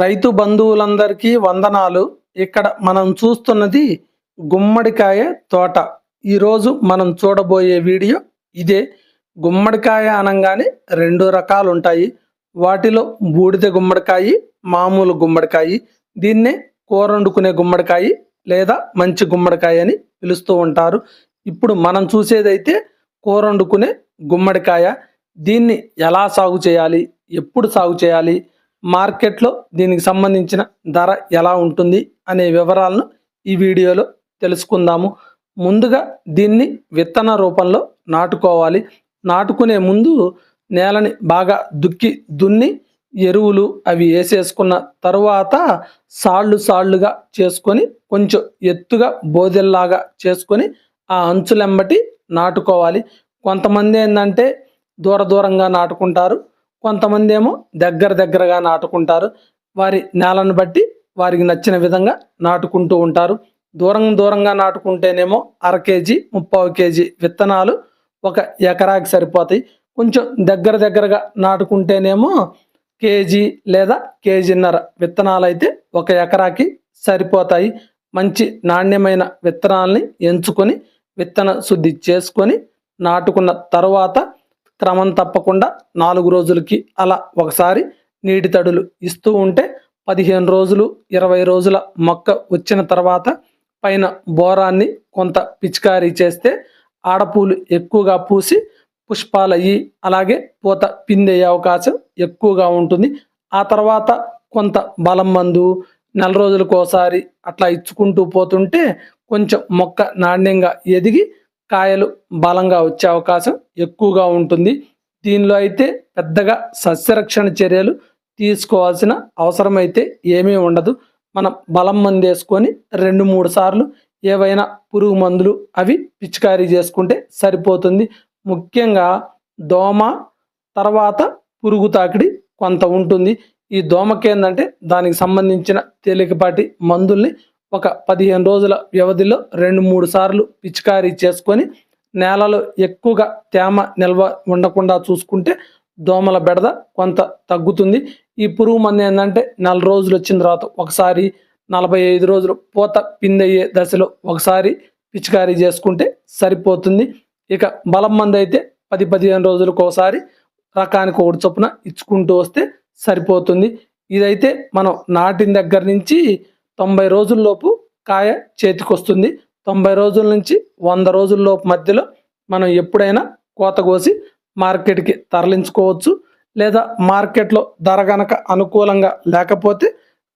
రైతు బంధువులందరికీ వందనాలు. ఇక్కడ మనం చూస్తున్నది గుమ్మడికాయ తోట. ఈరోజు మనం చూడబోయే వీడియో ఇదే. గుమ్మడికాయ అనగానే రెండు రకాలు ఉంటాయి వాటిలో బూడిద గుమ్మడికాయ మామూలు గుమ్మడికాయ దీన్నే కూర వండుకునే గుమ్మడికాయ లేదా మంచి గుమ్మడికాయ అని పిలుస్తూ ఉంటారు. ఇప్పుడు మనం చూసేదైతే కూర వండుకునే గుమ్మడికాయ. దీన్ని ఎలా సాగు చేయాలి? ఎప్పుడు సాగు చేయాలి? మార్కెట్లో దీనికి సంబంధించిన ధర ఎలా ఉంటుంది అనే వివరాలను ఈ వీడియోలో తెలుసుకుందాము. ముందుగా దీన్ని విత్తన రూపంలో నాటుకోవాలి. నాటుకునే ముందు నేలని బాగా దుక్కి దున్ని ఎరువులు అవి వేసేసుకున్న తరువాత సాళ్ళు సాళ్ళుగా చేసుకొని కొంచెం ఎత్తుగా బోదెల్లాగా చేసుకొని ఆ అంచులెంబటి నాటుకోవాలి. కొంతమంది ఏంటంటే దూర దూరంగా నాటుకుంటారు. కొంతమంది ఏమో దగ్గర దగ్గరగా నాటుకుంటారు. వారి నేలను బట్టి వారికి నచ్చిన విధంగా నాటుకుంటూ ఉంటారు. దూరం దూరంగా నాటుకుంటేనేమో అర కేజీ ముప్పావు కేజీ విత్తనాలు ఒక ఎకరాకి సరిపోతాయి. కొంచెం దగ్గర దగ్గరగా నాటుకుంటేనేమో కేజీ లేదా కేజీన్నర విత్తనాలు అయితే ఒక ఎకరాకి సరిపోతాయి. మంచి నాణ్యమైన విత్తనాలని ఎంచుకొని విత్తన శుద్ధి చేసుకొని నాటుకున్న తర్వాత క్రమం తప్పకుండా నాలుగు రోజులకి అలా ఒకసారి నీటి తడులు ఇస్తూ ఉంటే పదిహేను రోజులు ఇరవై రోజుల మొక్క వచ్చిన తర్వాత పైన బోరాన్ని కొంత పిచికారీ చేస్తే ఆడపూలు ఎక్కువగా పూసి పుష్పాలయ్యి అలాగే పూత పిందయ్యే అవకాశం ఎక్కువగా ఉంటుంది. ఆ తర్వాత కొంత బలం మందు నెల రోజులకోసారి అట్లా ఇచ్చుకుంటూ పోతుంటే కొంచెం మొక్క నాణ్యంగా ఎదిగి కాయలు బలంగా వచ్చే అవకాశం ఎక్కువగా ఉంటుంది. దీనిలో అయితే పెద్దగా సస్యరక్షణ చర్యలు తీసుకోవాల్సిన అవసరం అయితే ఏమీ ఉండదు. మనం బలం మందేసుకొని రెండు మూడు సార్లు ఏవైనా పురుగు మందులు అవి పిచికారీ చేసుకుంటే సరిపోతుంది. ముఖ్యంగా దోమ తర్వాత పురుగు తాకిడి కొంత ఉంటుంది. ఈ దోమకి ఏంటంటే దానికి సంబంధించిన తేలికపాటి మందుల్ని ఒక పదిహేను రోజుల వ్యవధిలో రెండు మూడు సార్లు పిచికారీ చేసుకొని నేలలో ఎక్కువగా తేమ నిల్వ ఉండకుండా చూసుకుంటే దోమల బెడద కొంత తగ్గుతుంది. ఈ పురుగు మందు ఏంటంటే నెల రోజులు వచ్చిన తర్వాత ఒకసారి నలభై ఐదు రోజులు పూత పిందయ్యే దశలో ఒకసారి పిచికారీ చేసుకుంటే సరిపోతుంది. ఇక బలం మంది అయితే పది పదిహేను రోజులకు ఒకసారి రకానికి ఒకటి చొప్పున ఇచ్చుకుంటూ వస్తే సరిపోతుంది. ఇదైతే మనం నాటిన దగ్గర నుంచి తొంభై రోజుల్లోపు కాయ చేతికొస్తుంది. తొంభై రోజుల నుంచి వంద రోజుల్లోపు మధ్యలో మనం ఎప్పుడైనా కోత కోసి మార్కెట్కి తరలించుకోవచ్చు. లేదా మార్కెట్లో ధర గనక అనుకూలంగా లేకపోతే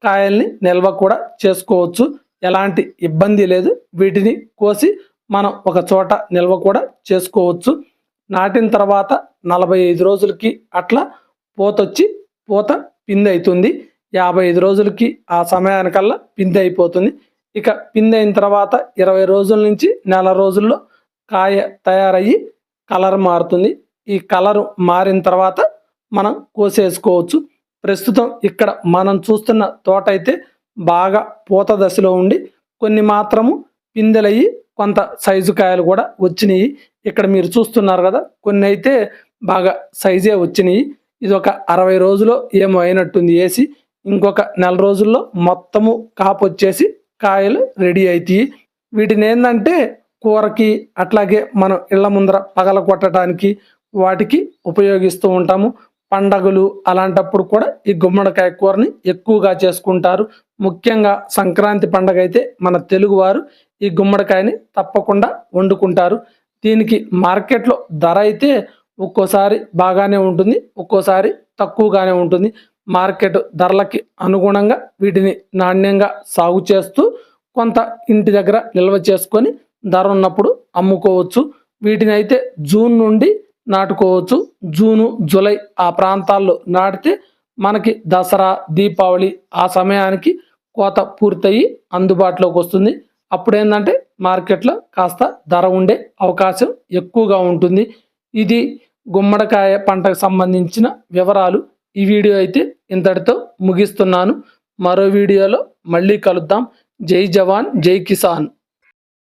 కాయల్ని నిల్వ కూడా చేసుకోవచ్చు. ఎలాంటి ఇబ్బంది లేదు. వీటిని కోసి మనం ఒక చోట నిల్వ కూడా చేసుకోవచ్చు. నాటిన తర్వాత నలభై ఐదు రోజులకి అట్లా పూతొచ్చి పూత పిండి అవుతుంది యాభై ఐదు రోజులకి ఆ సమయానికల్లా పిందె అయిపోతుంది. ఇక పిందె అయిన తర్వాత ఇరవై రోజుల నుంచి నెల రోజుల్లో కాయ తయారయ్యి కలర్ మారుతుంది. ఈ కలర్ మారిన తర్వాత మనం కోసేసుకోవచ్చు. ప్రస్తుతం ఇక్కడ మనం చూస్తున్న తోట అయితే బాగా పూత దశలో ఉండి కొన్ని మాత్రము పిందెలయ్యి కొంత సైజు కాయలు కూడా వచ్చినాయి. ఇక్కడ మీరు చూస్తున్నారు కదా కొన్ని అయితే బాగా సైజే వచ్చినాయి. ఇది ఒక అరవై రోజులో ఏమో అయినట్టుంది వేసి ఇంకొక నెల రోజుల్లో మొత్తము కాపు వచ్చేసి కాయలు రెడీ అవుతాయి వీటిని ఏంటంటే కూరకి అట్లాగే మనం ఇళ్ళ ముందర పగల కొట్టడానికి వాటికి ఉపయోగిస్తూ ఉంటాము. పండగలు అలాంటప్పుడు కూడా ఈ గుమ్మడికాయ కూరని ఎక్కువగా చేసుకుంటారు. ముఖ్యంగా సంక్రాంతి పండగ అయితే మన తెలుగువారు ఈ గుమ్మడికాయని తప్పకుండా వండుకుంటారు. దీనికి మార్కెట్లో ధర అయితే ఒక్కోసారి బాగానే ఉంటుంది ఒక్కోసారి తక్కువగానే ఉంటుంది. మార్కెట్ ధరలకి అనుగుణంగా వీటిని నాణ్యంగా సాగు చేస్తూ కొంత ఇంటి దగ్గర నిల్వ చేసుకొని ధర ఉన్నప్పుడు అమ్ముకోవచ్చు. వీటిని అయితే జూన్ నుండి నాటుకోవచ్చు. జూను జూలై ఆ ప్రాంతాల్లో నాటితే మనకి దసరా దీపావళి ఆ సమయానికి కోత పూర్తయి అందుబాటులోకి వస్తుంది. అప్పుడు ఏంటంటే మార్కెట్లో కాస్త ధర ఉండే అవకాశం ఎక్కువగా ఉంటుంది. ఇది గుమ్మడికాయ పంటకు సంబంధించిన వివరాలు. ఈ వీడియో అయితే ఇంతటితో ముగిస్తున్నాను. మరో వీడియోలో మళ్ళీ కలుద్దాం. జై జవాన్ జై కిసాన్.